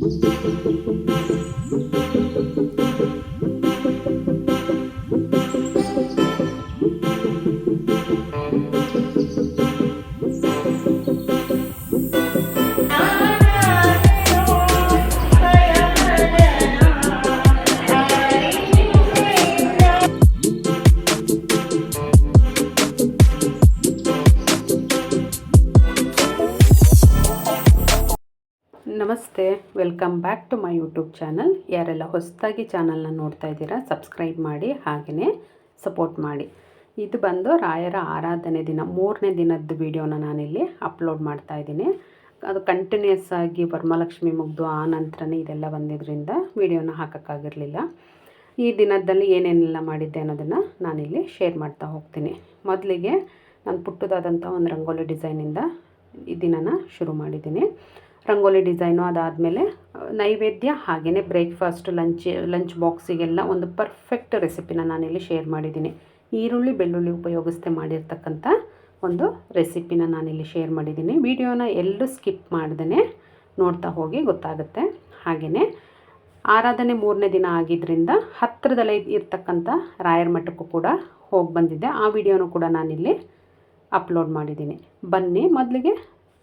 Música ನಮಸ್ತೆ. Welcome back to my YouTube channel ಯಾರೆಲ್ಲ ಹೊಸದಾಗಿ ಚಾನಲ್ನ ನೋಡ್ತಾ ಇದ್ದೀರಾ ಸಬ್ಸ್ಕ್ರೈಬ್ ಮಾಡಿ ಹಾಗೆಯೇ ಸಪೋರ್ಟ್ ಮಾಡಿ. ಇದು ಬಂದು ರಾಯರ ಆರಾಧನೆ ದಿನ, ಮೂರನೇ ದಿನದ ವಿಡಿಯೋನ ನಾನಿಲ್ಲಿ ಅಪ್ಲೋಡ್ ಮಾಡ್ತಾ ಇದ್ದೀನಿ. ಅದು ಕಂಟಿನ್ಯೂಸ್ ಆಗಿ ವರಮಹಾಲಕ್ಷ್ಮಿ ಮುಗ್ದು ಆ ನಂತರನೇ ಇದೆಲ್ಲ ಬಂದಿದ್ದರಿಂದ ವಿಡಿಯೋನ ಹಾಕೋಕ್ಕಾಗಿರಲಿಲ್ಲ. ಈ ದಿನದಲ್ಲಿ ಏನೇನೆಲ್ಲ ಮಾಡಿದ್ದೆ ಅನ್ನೋದನ್ನು ನಾನಿಲ್ಲಿ ಶೇರ್ ಮಾಡ್ತಾ ಹೋಗ್ತೀನಿ. ಮೊದಲಿಗೆ ನಾನು ಪುಟ್ಟದಾದಂಥ ಒಂದು ರಂಗೋಲಿ ಡಿಸೈನಿಂದ ಈ ದಿನನ ಶುರು ಮಾಡಿದ್ದೀನಿ. ರಂಗೋಲಿ ಡಿಸೈನು ಅದಾದಮೇಲೆ ನೈವೇದ್ಯ ಹಾಗೆಯೇ ಬ್ರೇಕ್ಫಾಸ್ಟ್ ಲಂಚ್ ಲಂಚ್ ಬಾಕ್ಸಿಗೆಲ್ಲ ಒಂದು ಪರ್ಫೆಕ್ಟ್ ರೆಸಿಪಿನ ನಾನಿಲ್ಲಿ ಶೇರ್ ಮಾಡಿದ್ದೀನಿ. ಈರುಳ್ಳಿ, ಬೆಳ್ಳುಳ್ಳಿ ಉಪಯೋಗಿಸ್ದೆ ಮಾಡಿರ್ತಕ್ಕಂಥ ಒಂದು ರೆಸಿಪಿನ ನಾನಿಲ್ಲಿ ಶೇರ್ ಮಾಡಿದ್ದೀನಿ. ವಿಡಿಯೋನ ಎಲ್ಲೂ ಸ್ಕಿಪ್ ಮಾಡ್ದೇ ನೋಡ್ತಾ ಹೋಗಿ ಗೊತ್ತಾಗುತ್ತೆ. ಹಾಗೆಯೇ ಆರಾಧನೆ ಮೂರನೇ ದಿನ ಆಗಿದ್ದರಿಂದ ಹತ್ತಿರದಲ್ಲೇ ಇರ್ತಕ್ಕಂಥ ರಾಯರ ಮಠಕ್ಕೂ ಕೂಡ ಹೋಗಿ ಬಂದಿದ್ದೆ. ಆ ವಿಡಿಯೋನೂ ಕೂಡ ನಾನಿಲ್ಲಿ ಅಪ್ಲೋಡ್ ಮಾಡಿದ್ದೀನಿ. ಬನ್ನಿ, ಮೊದಲಿಗೆ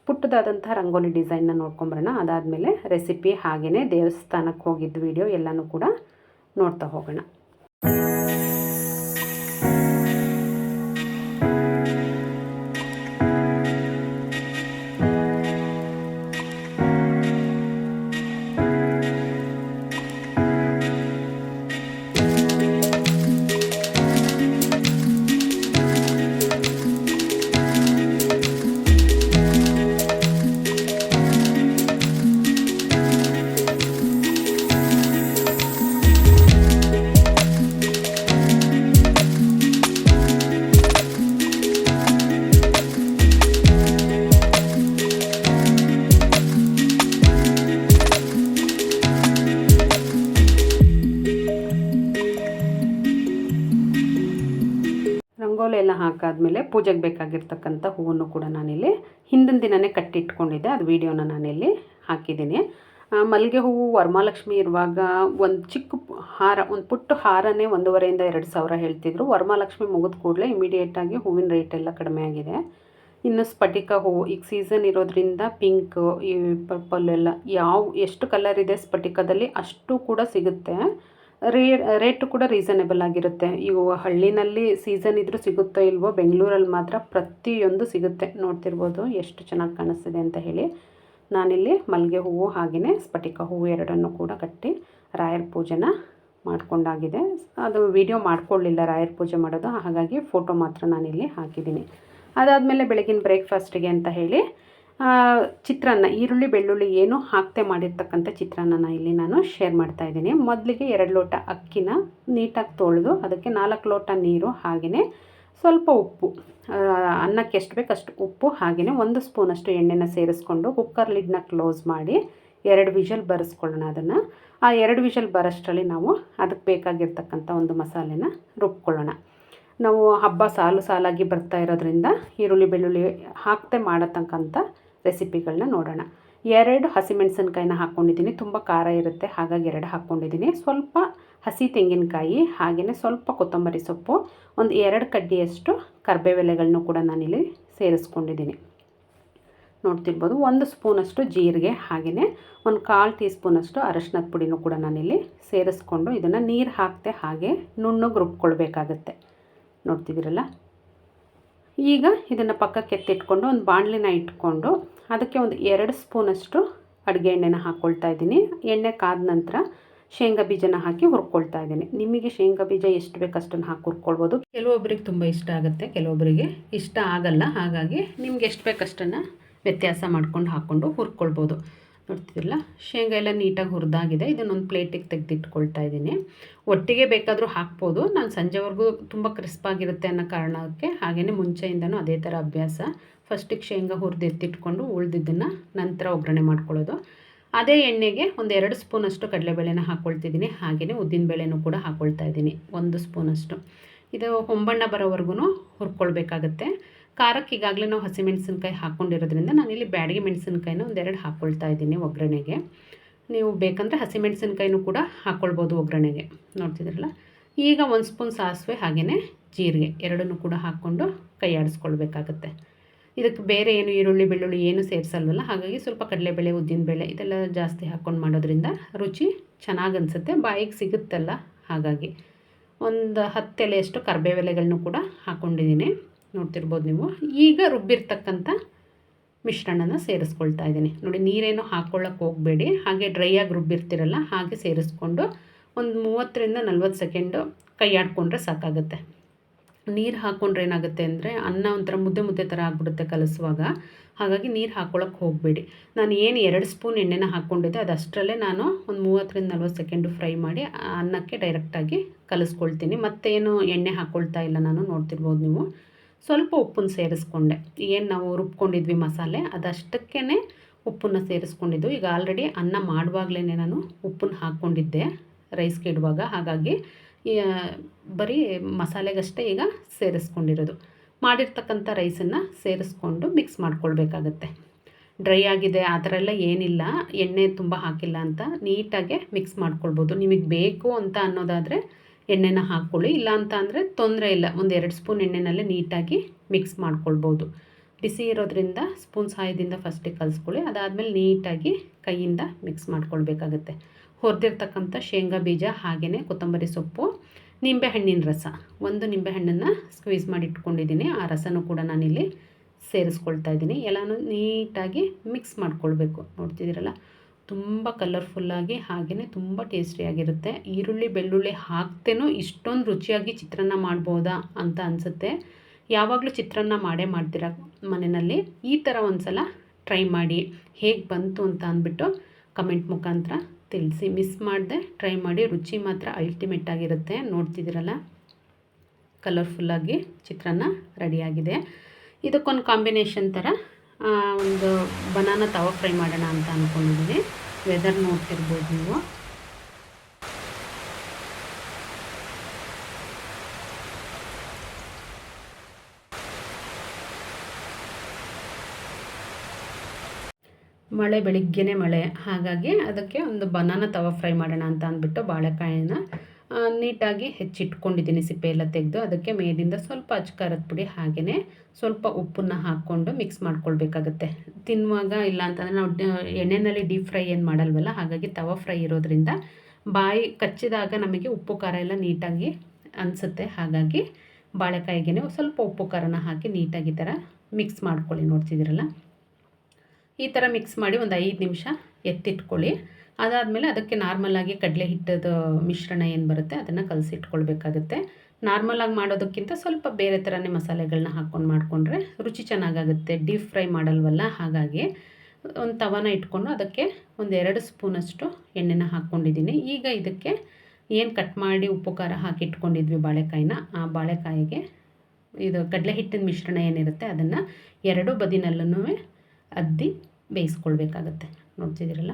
ಪುಟ್ಟದಾದಂಥ ರಂಗೋಲಿ ಡಿಸೈನ್ನ ನೋಡ್ಕೊಂಬರೋಣ. ಅದಾದಮೇಲೆ ರೆಸಿಪಿ ಹಾಗೆಯೇ ದೇವಸ್ಥಾನಕ್ಕೆ ಹೋಗಿದ್ದ ವಿಡಿಯೋ ಎಲ್ಲನೂ ಕೂಡ ನೋಡ್ತಾ ಹೋಗೋಣ. ಹಾಕಾದ್ಮೇಲೆ ಪೂಜೆಗೆ ಬೇಕಾಗಿರ್ತಕ್ಕಂಥ ಹೂವನ್ನು ಕೂಡ ನಾನಿಲ್ಲಿ ಹಿಂದಿನ ದಿನವೇ ಕಟ್ಟಿಟ್ಕೊಂಡಿದ್ದೆ. ಅದು ವೀಡಿಯೋನ ನಾನಿಲ್ಲಿ ಹಾಕಿದ್ದೀನಿ. ಮಲ್ಲಿಗೆ ಹೂವು ವರಮಹಾಲಕ್ಷ್ಮಿ ಇರುವಾಗ ಒಂದು ಚಿಕ್ಕ ಹಾರ, ಒಂದು ಪುಟ್ಟ ಹಾರನೇ ಒಂದೂವರೆಯಿಂದ ಎರಡು ಸಾವಿರ ಹೇಳ್ತಿದ್ರು. ವರಮಹಾಲಕ್ಷ್ಮಿ ಮುಗಿದ ಕೂಡಲೇ ಇಮಿಡಿಯೇಟಾಗಿ ಹೂವಿನ ರೇಟ್ ಎಲ್ಲ ಕಡಿಮೆ ಆಗಿದೆ. ಇನ್ನು ಸ್ಫಟಿಕ ಹೂವು, ಈಗ ಸೀಸನ್ ಇರೋದ್ರಿಂದ ಪಿಂಕ್ ಈ ಪರ್ಪಲ್ ಎಲ್ಲ ಯಾವ, ಎಷ್ಟು ಕಲರ್ ಇದೆ ಸ್ಫಟಿಕದಲ್ಲಿ ಅಷ್ಟು ಕೂಡ ಸಿಗುತ್ತೆ. ರೇ, ರೇಟು ಕೂಡ ರೀಸನೇಬಲ್ ಆಗಿರುತ್ತೆ. ಇವು ಹಳ್ಳಿನಲ್ಲಿ ಸೀಸನ್ ಇದ್ದರೂ ಸಿಗುತ್ತೋ ಇಲ್ವೋ ಬೆಂಗಳೂರಲ್ಲಿ ಮಾತ್ರ ಪ್ರತಿಯೊಂದು ಸಿಗುತ್ತೆ. ನೋಡ್ತಿರ್ಬೋದು ಎಷ್ಟು ಚೆನ್ನಾಗಿ ಕಾಣಿಸ್ತಿದೆ ಅಂತ ಹೇಳಿ. ನಾನಿಲ್ಲಿ ಮಲ್ಲಿಗೆ ಹೂವು ಹಾಗೆಯೇ ಸ್ಫಟಿಕ ಹೂವು ಎರಡನ್ನು ಕೂಡ ಕಟ್ಟಿ ರಾಯರ್ ಪೂಜೆನ ಮಾಡಿಕೊಂಡಾಗಿದೆ. ಅದು ವಿಡಿಯೋ ಮಾಡಿಕೊಳ್ಳಿಲ್ಲ ರಾಯರ ಪೂಜೆ ಮಾಡೋದು. ಹಾಗಾಗಿ ಫೋಟೋ ಮಾತ್ರ ನಾನಿಲ್ಲಿ ಹಾಕಿದ್ದೀನಿ. ಅದಾದಮೇಲೆ ಬೆಳಗಿನ ಬ್ರೇಕ್ಫಾಸ್ಟಿಗೆ ಅಂತ ಹೇಳಿ ಚಿತ್ರಾನ್ನ, ಈರುಳ್ಳಿ, ಬೆಳ್ಳುಳ್ಳಿ ಏನು ಹಾಕ್ತೆ ಮಾಡಿರ್ತಕ್ಕಂಥ ಚಿತ್ರಾನ್ನನ ಇಲ್ಲಿ ನಾನು ಶೇರ್ ಮಾಡ್ತಾ ಇದ್ದೀನಿ. ಮೊದಲಿಗೆ ಎರಡು ಲೋಟ ಅಕ್ಕಿನ ನೀಟಾಗಿ ತೊಳೆದು ಅದಕ್ಕೆ ನಾಲ್ಕು ಲೋಟ ನೀರು ಹಾಗೆಯೇ ಸ್ವಲ್ಪ ಉಪ್ಪು ಅನ್ನಕ್ಕೆ ಎಷ್ಟು ಬೇಕು ಅಷ್ಟು ಉಪ್ಪು ಹಾಗೆಯೇ ಒಂದು ಸ್ಪೂನಷ್ಟು ಎಣ್ಣೆನ ಸೇರಿಸ್ಕೊಂಡು ಕುಕ್ಕರ್ ಲಿಡ್ನ ಕ್ಲೋಸ್ ಮಾಡಿ ಎರಡು ವಿಷಲ್ ಬರೆಸ್ಕೊಳ್ಳೋಣ ಅದನ್ನು. ಆ ಎರಡು ವಿಷಲ್ ಬರೋಷ್ಟರಲ್ಲಿ ನಾವು ಅದಕ್ಕೆ ಬೇಕಾಗಿರ್ತಕ್ಕಂಥ ಒಂದು ಮಸಾಲೆನ ರುಬ್ಕೊಳ್ಳೋಣ. ನಾವು ಹಬ್ಬ ಸಾಲು ಸಾಲಾಗಿ ಬರ್ತಾ ಇರೋದ್ರಿಂದ ಈರುಳ್ಳಿ, ಬೆಳ್ಳುಳ್ಳಿ ಹಾಕ್ತೆ ಮಾಡತಕ್ಕಂಥ ರೆಸಿಪಿಗಳನ್ನ ನೋಡೋಣ. ಎರಡು ಹಸಿಮೆಣಸಿನ್ಕಾಯಿನ ಹಾಕ್ಕೊಂಡಿದ್ದೀನಿ ತುಂಬ ಖಾರ ಇರುತ್ತೆ. ಹಾಗಾಗಿ ಎರಡು ಹಾಕ್ಕೊಂಡಿದ್ದೀನಿ ಸ್ವಲ್ಪ ಹಸಿ ತೆಂಗಿನಕಾಯಿ ಹಾಗೆಯೇ ಸ್ವಲ್ಪ ಕೊತ್ತಂಬರಿ ಸೊಪ್ಪು, ಒಂದು ಎರಡು ಕಡ್ಡಿಯಷ್ಟು ಕರ್ಬೇವೆಲೆಗಳನ್ನೂ ಕೂಡ ನಾನಿಲ್ಲಿ ಸೇರಿಸ್ಕೊಂಡಿದ್ದೀನಿ. ನೋಡ್ತಿರ್ಬೋದು, ಒಂದು ಸ್ಪೂನಷ್ಟು ಜೀರಿಗೆ ಹಾಗೆಯೇ ಒಂದು ಕಾಲು ಟೀ ಸ್ಪೂನಷ್ಟು ಅರಶಿನದ ಪುಡಿನೂ ಕೂಡ ನಾನಿಲ್ಲಿ ಸೇರಿಸ್ಕೊಂಡು ಇದನ್ನು ನೀರು ಹಾಕ್ತೆ ಹಾಗೆ ನುಣ್ಣಗೆ ರುಬ್ಕೊಳ್ಬೇಕಾಗತ್ತೆ. ನೋಡ್ತಿದ್ದೀರಲ್ಲ? ಈಗ ಇದನ್ನು ಪಕ್ಕಕ್ಕೆ ಎತ್ತಿಟ್ಕೊಂಡು ಒಂದು ಬಾಣಲಿನ ಇಟ್ಕೊಂಡು ಅದಕ್ಕೆ ಒಂದು ಎರಡು ಸ್ಪೂನಷ್ಟು ಅಡುಗೆ ಎಣ್ಣೆನ ಹಾಕ್ಕೊಳ್ತಾ ಇದ್ದೀನಿ. ಎಣ್ಣೆ ಕಾದ ನಂತರ ಶೇಂಗಾ ಬೀಜನ ಹಾಕಿ ಹುರ್ಕೊಳ್ತಾ ಇದ್ದೀನಿ. ನಿಮಗೆ ಶೇಂಗಾ ಬೀಜ ಎಷ್ಟು ಬೇಕು ಅಷ್ಟನ್ನು ಹಾಕಿ ಹುರ್ಕೊಳ್ಬೋದು. ಕೆಲವೊಬ್ಬರಿಗೆ ತುಂಬ ಇಷ್ಟ ಆಗುತ್ತೆ ಕೆಲವೊಬ್ಬರಿಗೆ ಇಷ್ಟ ಆಗಲ್ಲ. ಹಾಗಾಗಿ ನಿಮ್ಗೆ ಎಷ್ಟು ಬೇಕಷ್ಟನ್ನು ವ್ಯತ್ಯಾಸ ಮಾಡ್ಕೊಂಡು ಹಾಕ್ಕೊಂಡು ಹುರ್ಕೊಳ್ಬೋದು. ನೋಡ್ತಿದ್ರಲ್ಲ ಶೇಂಗಾ ಎಲ್ಲ ನೀಟಾಗಿ ಹುರಿದಾಗಿದೆ. ಇದನ್ನೊಂದು ಪ್ಲೇಟಿಗೆ ತೆಗೆದಿಟ್ಕೊಳ್ತಾ ಇದ್ದೀನಿ. ಒಟ್ಟಿಗೆ ಬೇಕಾದರೂ ಹಾಕ್ಬೋದು. ನಾನು ಸಂಜೆವರೆಗೂ ತುಂಬ ಕ್ರಿಸ್ಪಾಗಿರುತ್ತೆ ಅನ್ನೋ ಕಾರಣಕ್ಕೆ ಹಾಗೆಯೇ ಮುಂಚೆಯಿಂದನೂ ಅದೇ ಥರ ಅಭ್ಯಾಸ. ಫಸ್ಟಿಗೆ ಶೇಂಗಾ ಹುರಿದು ಎತ್ತಿಟ್ಕೊಂಡು ಉಳ್ದಿದ್ದನ್ನು ನಂತರ ಒಗ್ಗರಣೆ ಮಾಡ್ಕೊಳ್ಳೋದು. ಅದೇ ಎಣ್ಣೆಗೆ ಒಂದು ಎರಡು ಸ್ಪೂನಷ್ಟು ಕಡಲೆಬೇಳೆನ ಹಾಕ್ಕೊಳ್ತಿದ್ದೀನಿ ಹಾಗೆಯೇ ಉದ್ದಿನಬೇಳೆನೂ ಕೂಡ ಹಾಕ್ಕೊಳ್ತಾ ಇದ್ದೀನಿ. ಒಂದು ಸ್ಪೂನಷ್ಟು. ಇದು ಹೊಂಬಣ್ಣ ಬರೋವರೆಗೂ ಹುರ್ಕೊಳ್ಬೇಕಾಗತ್ತೆ. ಖಾರಕ್ಕೆ ಈಗಾಗಲೇ ನಾವು ಹಸಿಮೆಣಸಿನ್ಕಾಯಿ ಹಾಕ್ಕೊಂಡಿರೋದ್ರಿಂದ ನಾನಿಲ್ಲಿ ಬ್ಯಾಡಗಿ ಮೆಣಸಿನ್ಕಾಯಿನ ಒಂದೆರಡು ಹಾಕ್ಕೊಳ್ತಾ ಇದ್ದೀನಿ ಒಗ್ಗರಣೆಗೆ. ನೀವು ಬೇಕಂದರೆ ಹಸಿಮೆಣಸಿನ್ಕಾಯಿನೂ ಕೂಡ ಹಾಕ್ಕೊಳ್ಬೋದು ಒಗ್ಗರಣೆಗೆ. ನೋಡ್ತಿದ್ರಲ್ಲ ಈಗ ಒಂದು ಸ್ಪೂನ್ ಸಾಸಿವೆ ಹಾಗೆಯೇ ಜೀರಿಗೆ ಎರಡನ್ನೂ ಕೂಡ ಹಾಕ್ಕೊಂಡು ಕೈ ಆಡಿಸ್ಕೊಳ್ಬೇಕಾಗತ್ತೆ. ಇದಕ್ಕೆ ಬೇರೆ ಏನು ಈರುಳ್ಳಿ, ಬೆಳ್ಳುಳ್ಳಿ ಏನು ಸೇರಿಸಲ್ವಲ್ಲ? ಹಾಗಾಗಿ ಸ್ವಲ್ಪ ಕಡಲೆಬೇಳೆ, ಉದ್ದಿನಬೇಳೆ ಇದೆಲ್ಲ ಜಾಸ್ತಿ ಹಾಕ್ಕೊಂಡು ಮಾಡೋದ್ರಿಂದ ರುಚಿ ಚೆನ್ನಾಗಿ ಅನಿಸುತ್ತೆ. ಬಾಯಿಗೆ ಸಿಗುತ್ತಲ್ಲ ಹಾಗಾಗಿ. ಒಂದು ಹತ್ತೆಲೆಯಷ್ಟು ಕರ್ಬೇವೆಲೆಗಳನ್ನೂ ಕೂಡ ಹಾಕ್ಕೊಂಡಿದ್ದೀನಿ. ನೋಡ್ತಿರ್ಬೋದು ನೀವು. ಈಗ ರುಬ್ಬಿರ್ತಕ್ಕಂಥ ಮಿಶ್ರಣನ ಸೇರಿಸ್ಕೊಳ್ತಾ ಇದ್ದೀನಿ. ನೋಡಿ, ನೀರೇನು ಹಾಕ್ಕೊಳ್ಳೋಕೆ ಹೋಗಬೇಡಿ. ಹಾಗೆ ಡ್ರೈ ಆಗಿ ರುಬ್ಬಿರ್ತಿರಲ್ಲ, ಹಾಗೆ ಸೇರಿಸ್ಕೊಂಡು ಒಂದು ಮೂವತ್ತರಿಂದ ನಲ್ವತ್ತು ಸೆಕೆಂಡು ಕೈ ಆಡ್ಕೊಂಡ್ರೆ ಸಾಕಾಗುತ್ತೆ. ನೀರು ಹಾಕ್ಕೊಂಡ್ರೆ ಏನಾಗುತ್ತೆ ಅಂದರೆ, ಅನ್ನ ಒಂಥರ ಮುದ್ದೆ ಮುದ್ದೆ ಥರ ಆಗಿಬಿಡುತ್ತೆ ಕಲಸುವಾಗ. ಹಾಗಾಗಿ ನೀರು ಹಾಕ್ಕೊಳಕ್ಕೆ ಹೋಗಬೇಡಿ. ನಾನು ಏನು ಎರಡು ಸ್ಪೂನ್ ಎಣ್ಣೆನ ಹಾಕ್ಕೊಂಡಿದ್ದೆ ಅದಷ್ಟರಲ್ಲೇ ನಾನು ಒಂದು ಮೂವತ್ತರಿಂದ ನಲ್ವತ್ತು ಸೆಕೆಂಡು ಫ್ರೈ ಮಾಡಿ ಅನ್ನಕ್ಕೆ ಡೈರೆಕ್ಟಾಗಿ ಕಲಿಸ್ಕೊಳ್ತೀನಿ. ಮತ್ತೇನು ಎಣ್ಣೆ ಹಾಕ್ಕೊಳ್ತಾ ಇಲ್ಲ ನಾನು, ನೋಡ್ತಿರ್ಬೋದು ನೀವು. ಸ್ವಲ್ಪ ಉಪ್ಪನ್ನು ಸೇರಿಸ್ಕೊಂಡೆ. ಏನು ನಾವು ರುಬ್ಕೊಂಡಿದ್ವಿ ಮಸಾಲೆ ಅದಷ್ಟಕ್ಕೇ ಉಪ್ಪನ್ನು ಸೇರಿಸ್ಕೊಂಡಿದ್ದು. ಈಗ ಆಲ್ರೆಡಿ ಅನ್ನ ಮಾಡುವಾಗಲೇ ನಾನು ಉಪ್ಪನ್ನು ಹಾಕ್ಕೊಂಡಿದ್ದೆ ರೈಸ್ಗೆ ಇಡುವಾಗ. ಹಾಗಾಗಿ ಬರೀ ಮಸಾಲೆಗಷ್ಟೇ ಈಗ ಸೇರಿಸ್ಕೊಂಡಿರೋದು. ಮಾಡಿರ್ತಕ್ಕಂಥ ರೈಸನ್ನು ಸೇರಿಸ್ಕೊಂಡು ಮಿಕ್ಸ್ ಮಾಡ್ಕೊಳ್ಬೇಕಾಗತ್ತೆ. ಡ್ರೈ ಆಗಿದೆ, ಆ ಥರ ಎಲ್ಲ ಏನಿಲ್ಲ. ಎಣ್ಣೆ ತುಂಬ ಹಾಕಿಲ್ಲ ಅಂತ ನೀಟಾಗೆ ಮಿಕ್ಸ್ ಮಾಡ್ಕೊಳ್ಬೋದು. ನಿಮಗೆ ಬೇಕು ಅಂತ ಅನ್ನೋದಾದರೆ ಎಣ್ಣೆನ ಹಾಕ್ಕೊಳ್ಳಿ. ಇಲ್ಲ ಅಂತ ಅಂದರೆ ತೊಂದರೆ ಇಲ್ಲ. ಒಂದು ಎರಡು ಸ್ಪೂನ್ ಎಣ್ಣೆನಲ್ಲೇ ನೀಟಾಗಿ ಮಿಕ್ಸ್ ಮಾಡ್ಕೊಳ್ಬೋದು. ಬಿಸಿ ಇರೋದ್ರಿಂದ ಸ್ಪೂನ್ ಸಹಾಯದಿಂದ ಫಸ್ಟಿಗೆ ಕಲಿಸ್ಕೊಳ್ಳಿ. ಅದಾದಮೇಲೆ ನೀಟಾಗಿ ಕೈಯಿಂದ ಮಿಕ್ಸ್ ಮಾಡ್ಕೊಳ್ಬೇಕಾಗತ್ತೆ. ಹೊರದಿರ್ತಕ್ಕಂಥ ಶೇಂಗಾ ಬೀಜ ಹಾಗೆಯೇ ಕೊತ್ತಂಬರಿ ಸೊಪ್ಪು ನಿಂಬೆಹಣ್ಣಿನ ರಸ. ಒಂದು ನಿಂಬೆಹಣ್ಣನ್ನು ಸ್ಕ್ವೀಸ್ ಮಾಡಿ ಇಟ್ಕೊಂಡಿದ್ದೀನಿ. ಆ ರಸನೂ ಕೂಡ ನಾನಿಲ್ಲಿ ಸೇರಿಸ್ಕೊಳ್ತಾ ಇದ್ದೀನಿ. ಎಲ್ಲನೂ ನೀಟಾಗಿ ಮಿಕ್ಸ್ ಮಾಡ್ಕೊಳ್ಬೇಕು. ನೋಡ್ತಿದ್ದೀರಲ್ಲ? ತುಂಬ ಕಲರ್ಫುಲ್ಲಾಗಿ ಹಾಗೆಯೇ ತುಂಬ ಟೇಸ್ಟಿಯಾಗಿರುತ್ತೆ ಈರುಳ್ಳಿ, ಬೆಳ್ಳುಳ್ಳಿ ಹಾಕ್ತೇನೋ ಇಷ್ಟೊಂದು ರುಚಿಯಾಗಿ ಚಿತ್ರಾನ್ನ ಮಾಡ್ಬೋದಾ ಅಂತ ಅನಿಸುತ್ತೆ. ಯಾವಾಗಲೂ ಚಿತ್ರಾನ್ನ ಮಾಡೇ ಮಾಡ್ತೀರ ಮನೆಯಲ್ಲಿ? ಈ ಥರ ಒಂದು ಸಲ ಟ್ರೈ ಮಾಡಿ ಹೇಗೆ ಬಂತು ಅಂತ ಅಂದ್ಬಿಟ್ಟು ಕಮೆಂಟ್ ಮುಖಾಂತರ ತಿಳಿಸಿ. ಮಿಸ್ ಮಾಡಿದೆ ಟ್ರೈ ಮಾಡಿ, ರುಚಿ ಮಾತ್ರ ಅಲ್ಟಿಮೇಟ್ ಆಗಿರುತ್ತೆ. ನೋಡ್ತಿದ್ದೀರಲ್ಲ? ಕಲರ್ಫುಲ್ಲಾಗಿ ಚಿತ್ರಾನ್ನ ರೆಡಿಯಾಗಿದೆ ಇದಕ್ಕೊಂದು ಕಾಂಬಿನೇಷನ್ ಥರ ಒಂದು ಬನಾನ ತವ ಫ್ರೈ ಮಾಡೋಣ ಅಂತ ಅಂದ್ಕೊಂಡಿದ್ದೀನಿ ವೆದರ್ ನೋಡ್ತಿರ್ಬೋದು ನೀವು. ಮಳೆ, ಬೆಳಿಗ್ಗೆನೇ ಮಳೆ. ಹಾಗಾಗಿ ಅದಕ್ಕೆ ಒಂದು ಬನಾನ ತವ ಫ್ರೈ ಮಾಡೋಣ ಅಂತ ಅಂದ್ಬಿಟ್ಟು ಬಾಳೆಕಾಯಿನ ನೀಟಾಗಿ ಹೆಚ್ಚಿಟ್ಕೊಂಡಿದ್ದೀನಿ ಸಿಪ್ಪೆ ಎಲ್ಲ ತೆಗೆದು. ಅದಕ್ಕೆ ಮೇಲಿಂದ ಸ್ವಲ್ಪ ಅಚ್ಕಾರದ ಪುಡಿ ಹಾಗೆಯೇ ಸ್ವಲ್ಪ ಉಪ್ಪನ್ನು ಹಾಕ್ಕೊಂಡು ಮಿಕ್ಸ್ ಮಾಡ್ಕೊಳ್ಬೇಕಾಗತ್ತೆ. ತಿನ್ನುವಾಗ ಇಲ್ಲ ಅಂತಂದರೆ ನಾವು ಎಣ್ಣೆನಲ್ಲಿ ಡೀಪ್ ಫ್ರೈ ಏನು ಮಾಡಲ್ವಲ್ಲ, ಹಾಗಾಗಿ ತವ ಫ್ರೈ ಇರೋದ್ರಿಂದ ಬಾಯಿ ಕಚ್ಚಿದಾಗ ನಮಗೆ ಉಪ್ಪು ಖಾರ ಎಲ್ಲ ನೀಟಾಗಿ ಅನಿಸುತ್ತೆ. ಹಾಗಾಗಿ ಬಾಳೆಕಾಯಿಗೆ ಸ್ವಲ್ಪ ಉಪ್ಪು ಖಾರನ ಹಾಕಿ ನೀಟಾಗಿ ಥರ ಮಿಕ್ಸ್ ಮಾಡ್ಕೊಳ್ಳಿ. ನೋಡ್ತಿದ್ದೀರಲ್ಲ? ಈ ಥರ ಮಿಕ್ಸ್ ಮಾಡಿ ಒಂದು ಐದು ನಿಮಿಷ ಎತ್ತಿಟ್ಕೊಳ್ಳಿ. ಅದಾದಮೇಲೆ ಅದಕ್ಕೆ ನಾರ್ಮಲಾಗಿ ಕಡಲೆ ಹಿಟ್ಟದ ಮಿಶ್ರಣ ಏನು ಬರುತ್ತೆ ಅದನ್ನು ಕಲಸಿಟ್ಕೊಳ್ಬೇಕಾಗತ್ತೆ ನಾರ್ಮಲಾಗಿ ಮಾಡೋದಕ್ಕಿಂತ ಸ್ವಲ್ಪ ಬೇರೆ ಥರನೇ ಮಸಾಲೆಗಳನ್ನ ಹಾಕ್ಕೊಂಡು ಮಾಡಿಕೊಂಡ್ರೆ ರುಚಿ ಚೆನ್ನಾಗಾಗುತ್ತೆ. ಡೀಪ್ ಫ್ರೈ ಮಾಡಲ್ವಲ್ಲ ಹಾಗಾಗಿ ಒಂದು ತವನ ಇಟ್ಕೊಂಡು ಅದಕ್ಕೆ ಒಂದು ಎರಡು ಸ್ಪೂನಷ್ಟು ಎಣ್ಣೆನ ಹಾಕ್ಕೊಂಡಿದ್ದೀನಿ. ಈಗ ಇದಕ್ಕೆ ಏನು ಕಟ್ ಮಾಡಿ ಉಪ್ಪು ಖಾರ ಹಾಕಿಟ್ಕೊಂಡಿದ್ವಿ ಬಾಳೆಕಾಯಿನ, ಆ ಬಾಳೆಕಾಯಿಗೆ ಇದು ಕಡಲೆ ಹಿಟ್ಟಿನ ಮಿಶ್ರಣ ಏನಿರುತ್ತೆ ಅದನ್ನು ಎರಡೂ ಬದಿನಲ್ಲೂ ಅದ್ದಿ ಬೇಯಿಸ್ಕೊಳ್ಬೇಕಾಗತ್ತೆ. ನೋಡ್ತಿದ್ದೀರಲ್ಲ?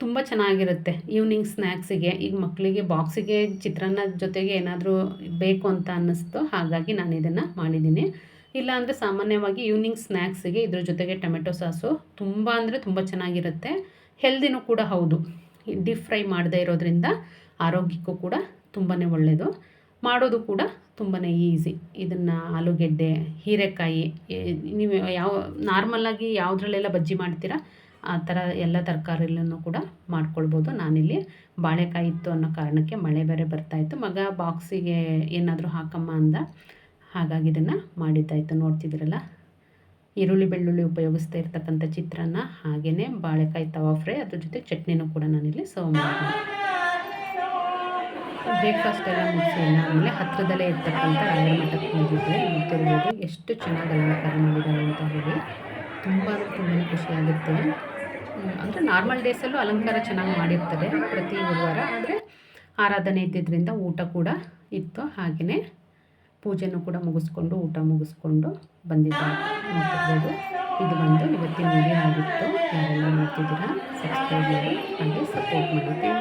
ತುಂಬ ಚೆನ್ನಾಗಿರುತ್ತೆ ಈವ್ನಿಂಗ್ ಸ್ನ್ಯಾಕ್ಸಿಗೆ ಈಗ ಮಕ್ಕಳಿಗೆ ಬಾಕ್ಸಿಗೆ ಚಿತ್ರಾನ್ನ ಜೊತೆಗೆ ಏನಾದರೂ ಬೇಕು ಅಂತ ಅನ್ನಿಸ್ತು, ಹಾಗಾಗಿ ನಾನು ಇದನ್ನು ಮಾಡಿದ್ದೀನಿ. ಇಲ್ಲಾಂದರೆ ಸಾಮಾನ್ಯವಾಗಿ ಈವ್ನಿಂಗ್ ಸ್ನ್ಯಾಕ್ಸಿಗೆ ಇದ್ರ ಜೊತೆಗೆ ಟೊಮೆಟೊ ಸಾಸು ತುಂಬ ಅಂದರೆ ತುಂಬ ಚೆನ್ನಾಗಿರುತ್ತೆ. ಹೆಲ್ದಿನೂ ಕೂಡ ಹೌದು. ಡೀಪ್ ಫ್ರೈ ಮಾಡದೇ ಇರೋದ್ರಿಂದ ಆರೋಗ್ಯಕ್ಕೂ ಕೂಡ ತುಂಬಾ ಒಳ್ಳೆಯದು ಮಾಡೋದು ಕೂಡ ತುಂಬಾ ಈಸಿ ಇದನ್ನು ಆಲೂಗೆಡ್ಡೆ, ಹೀರೆಕಾಯಿ ನೀವು ಯಾವ ನಾರ್ಮಲ್ಲಾಗಿ ಯಾವುದ್ರಲ್ಲೆಲ್ಲ ಬಜ್ಜಿ ಮಾಡ್ತೀರಾ, ಆ ಥರ ಎಲ್ಲ ತರಕಾರಿಲೂ ಕೂಡ ಮಾಡ್ಕೊಳ್ಬೋದು. ನಾನಿಲ್ಲಿ ಬಾಳೆಕಾಯಿ ಇತ್ತು ಅನ್ನೋ ಕಾರಣಕ್ಕೆ ಮಳೆ ಬೇರೆ ಬರ್ತಾಯಿತ್ತು ಮಗ ಬಾಕ್ಸಿಗೆ ಏನಾದರೂ ಹಾಕಮ್ಮ ಅಂದ, ಹಾಗಾಗಿ ಇದನ್ನು ಮಾಡಿದ್ದಾಯಿತು ನೋಡ್ತಿದ್ರಲ್ಲ ಈರುಳ್ಳಿ ಬೆಳ್ಳುಳ್ಳಿ ಉಪಯೋಗಿಸ್ತಾ ಇರ್ತಕ್ಕಂಥ ಚಿತ್ರಾನ್ನ ಹಾಗೆಯೇ ಬಾಳೆಕಾಯಿ ತವಾ ಫ್ರೈ, ಅದ್ರ ಜೊತೆ ಚಟ್ನಿನೂ ಕೂಡ ನಾನಿಲ್ಲಿ ಸರ್ವ್ ಮಾಡ್ತೀನಿ. ಬ್ರೇಕ್ಫಾಸ್ಟ್ ಎಲ್ಲ ಮುಗಿಸಿ ಆಮೇಲೆ ಹತ್ತಿರದಲ್ಲೇ ಇರ್ತಕ್ಕಂಥ ರಾಯರ ಮಠಕ್ಕೆ ಹೋಗಿದ್ದೆ ತಿರ್ಬೋದು ಎಷ್ಟು ಚೆನ್ನಾಗಿ ಅಲಂಕಾರ ಮಾಡಿದ್ದಾರೆ ಅಂತ ಹೇಳಿ. ತುಂಬ ಅಂದರೆ ತುಂಬಾ ಖುಷಿಯಾಗುತ್ತೆ ಅಂದರೆ ನಾರ್ಮಲ್ ಡೇಸಲ್ಲೂ ಅಲಂಕಾರ ಚೆನ್ನಾಗಿ ಮಾಡಿರ್ತಾರೆ ಪ್ರತಿ ಗುರುವಾರ. ಆದರೆ ಆರಾಧನೆ ಇದ್ದಿದ್ದರಿಂದ ಊಟ ಕೂಡ ಇತ್ತು. ಹಾಗೆಯೇ ಪೂಜೆನೂ ಕೂಡ ಮುಗಿಸ್ಕೊಂಡು ಊಟ ಮುಗಿಸ್ಕೊಂಡು ಬಂದಿದ್ದಾರೆ ನೋಡ್ತಿರ್ಬೋದು ಇದು ಬಂದು ಇವತ್ತಿನ ವಿಡಿಯೋ ಆಗಿತ್ತು. ಯಾರೆಲ್ಲ ನೋಡ್ತಿದ್ದೀರಾ ಸಬ್ಸ್ಕ್ರೈಬ್ ಮಾಡಿ ಸಪೋರ್ಟ್ ಮಾಡಿ.